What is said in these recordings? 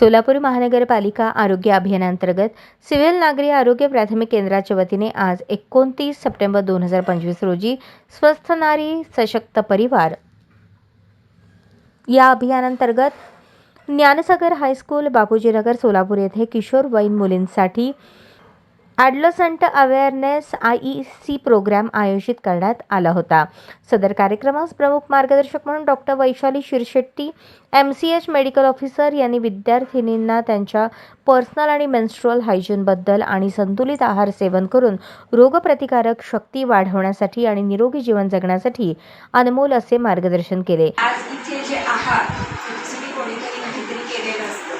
सोलापूर महानगरपालिका आरोग्य अभियानांतर्गत सिव्हिल नागरी आरोग्य प्राथमिक केंद्राच्या वतीने आज एकोणतीस सप्टेंबर दोन हजार पंचवीस रोजी स्वस्थ नारी सशक्त परिवार या अभियानांतर्गत ज्ञानसागर हायस्कूल बापूजीनगर सोलापूर येथे किशोरवयीन मुलींसाठी adolescent awareness I E C programme आयोजित करण्यात आला होता. सदर कार्यक्रमास प्रमुख मार्गदर्शक म्हणून doctor Vaishali Shirshetti M C H medical officer यांनी विद्यार्थिनींना त्यांच्या पर्सनल आणि मेन्स्ट्रुअल हायजीनबद्दल आणि संतुलित आहार सेवन करून रोगप्रतिकारक शक्ती वाढवण्यासाठी आणि निरोगी जीवन जगण्यासाठी अनमोल असे मार्गदर्शन केले. आज इथे जे आहार कोणीतरी काहीतरी केलेलं असतं.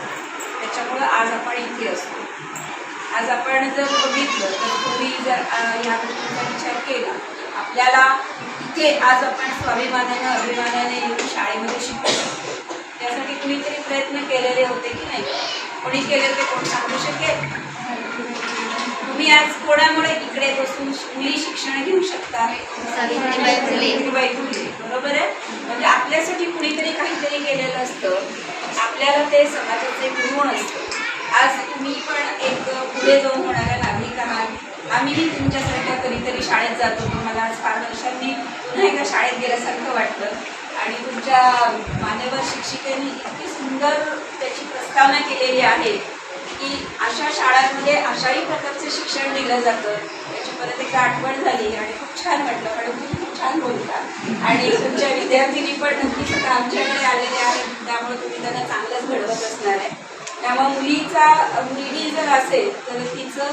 त्याच्यामुळे आज आपण इथे असतो. आज आपण जर बघितलं तर तुम्ही जर ह्या गोष्टींचा विचार केला आपल्याला इथे आज आपण स्वाभिमानानं अभिमानाने येऊन शाळेमध्ये शिकू शकतो त्यासाठी कुणीतरी प्रयत्न केलेले होते की नाही? कोणी केले ते कोण सांगू शकेल? तुम्ही आज कोणामुळे इकडे बसून मुली शिक्षण घेऊ शकता? फुले. बरोबर आहे? म्हणजे आपल्यासाठी कुणीतरी काहीतरी केलेलं असतं. आपल्याला ते समाजाचे गुण असतं. आज तुम्ही पण एक पुढे जाऊन होणाऱ्या नागरिक आहात. आम्हीही तुमच्यासारख्या कधीतरी शाळेत जातो मला आज फार वर्षांनी नाही का शाळेत गेल्यासारखं वाटलं आणि तुमच्या मान्यवर शिक्षिकेने इतकी सुंदर त्याची प्रस्तावना केलेली आहे की अशा शाळांमध्ये अशाही प्रकारचं शिक्षण दिलं जातं. त्याची परत एकदा आठवण झाली आणि खूप छान वाटलं. पण तुम्ही खूप छान बोलता. आणि तुमच्या विद्यार्थिनी पण नक्कीच आमच्याकडे आलेल्या आहेत. त्यामुळे तुम्ही त्यांना चांगलंच घडवत असणार आहे. त्यामुळे मुलीचा मुलगी जर असेल तर तिचं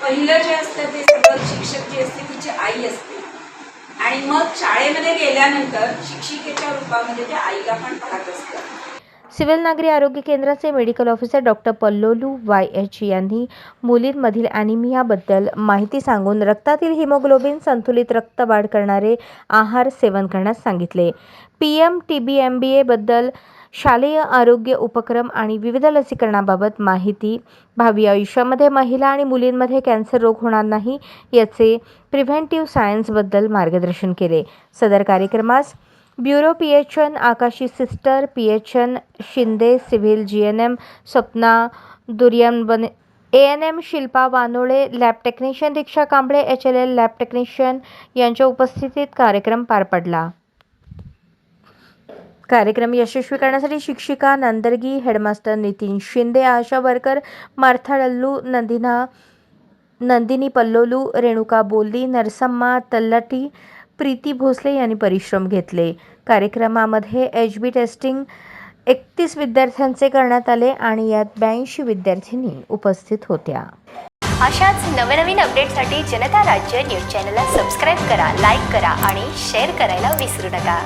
पहिलं जे असतं ते सगळं शिक्षक जी असते तिची आई असते. आणि मग शाळेमध्ये गेल्यानंतर शिक्षिकेच्या रूपामध्ये त्या आईला पण पाहत असतात सिव्हिल नागरी आरोग्य केंद्राचे medical officer doctor Pallolu Y H यांनी मुलींमधील ॲनिमियाबद्दल माहिती सांगून रक्तातील हिमोग्लोबिन संतुलित रक्त वाढ करणारे आहार सेवन करण्यास सांगितले. P M T B M B एबद्दल शालेय आरोग्य उपक्रम आणि विविध लसीकरणाबाबत माहिती. भावी आयुष्यामध्ये महिला आणि मुलींमध्ये कॅन्सर रोग होणार नाही याचे प्रिव्हेंटिव्ह सायन्सबद्दल मार्गदर्शन केले. सदर कार्यक्रमास bureau P H N Akashi sister P H N Shinde civil G N M Swapna Duryanbane A N M Shilpa Wanole lab technician Diksha Kamble H L L lab technician यांच्या उपस्थितीत कार्यक्रम पार पडला. कार्यक्रम यशस्वी करण्यासाठी शिक्षिका Nandargi headmaster Nitin Shinde ASHA worker Martha Dallu Nandina Nandini Pallolu Renuka Bolli Narsamma Tallati Preeti Bhosale यांनी परिश्रम घेतले. कार्यक्रमामध्ये एच बी टेस्टिंग एकतीस विद्यार्थ्यांचे करण्यात आले आणि यात ब्याऐंशी विद्यार्थिनी उपस्थित होत्या. अशाच नवनवीन अपडेटसाठी जनता राज्य न्यूज चॅनलला सबस्क्राईब करा लाईक करा आणि शेअर करायला विसरू नका.